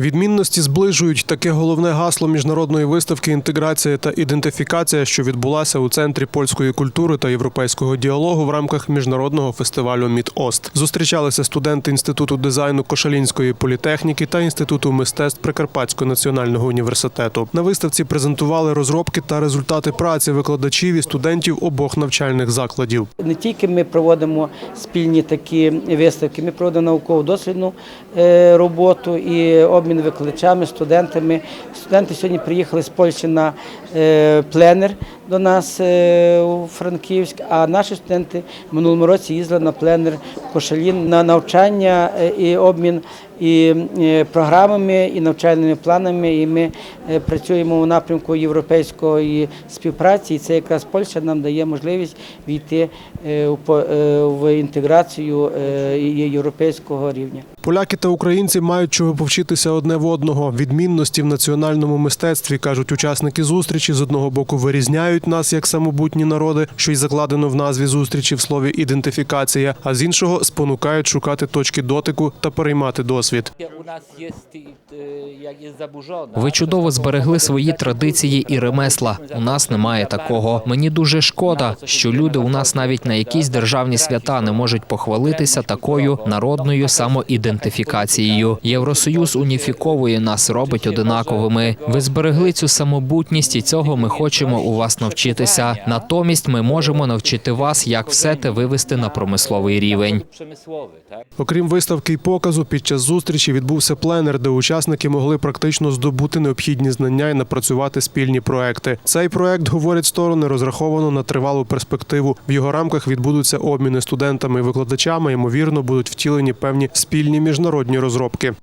Відмінності зближують таке головне гасло міжнародної виставки інтеграція та ідентифікація, що відбулася у центрі польської культури та європейського діалогу в рамках міжнародного фестивалю Мідост. Зустрічалися студенти інституту дизайну Кошалінської політехніки та інституту мистецтв Прикарпатського національного університету. На виставці презентували розробки та результати праці викладачів і студентів обох навчальних закладів. Не тільки ми проводимо спільні такі виставки, ми проводимо науково-дослідну е, роботу і обмін викладачами, студентами. Студенти сьогодні приїхали з Польщі на е, пленер до нас е, у Франківськ, а наші студенти минулому році їздили на пленер в Кошелін на навчання е, і обмін і е, програмами, і навчальними планами. І ми е, працюємо у напрямку європейської співпраці. І це якраз Польща нам дає можливість війти е, в інтеграцію європейського рівня. Поляки та українці мають чого повчитися одне в одного. Відмінності в національному мистецтві кажуть учасники зустрічі. З одного боку вирізняють нас як самобутні народи, що й закладено в назві зустрічі в слові ідентифікація, а з іншого спонукають шукати точки дотику та переймати досвід. Jak. Ви чудово зберегли свої традиції і ремесла. У нас немає такого. Мені дуже шкода, що люди у нас навіть на якісь державні свята не можуть похвалитися такою народною самоідентифікацією. Євросоюз уніфіковує нас, робить одинаковими. Ви зберегли цю самобутність, і цього ми хочемо у вас навчитися. Натомість ми можемо навчити вас, як все те вивести на промисловий рівень. Окрім виставки й показу, під час зустрічі відбувся пленер, де учасники могли практично здобути необхідні знання і напрацювати спільні проекти. Цей проект, говорять сторони, розраховано на тривалу перспективу. В його рамках відбудуться обміни студентами і викладачами. Ймовірно, будуть втілені певні спільні міжнародні розробки.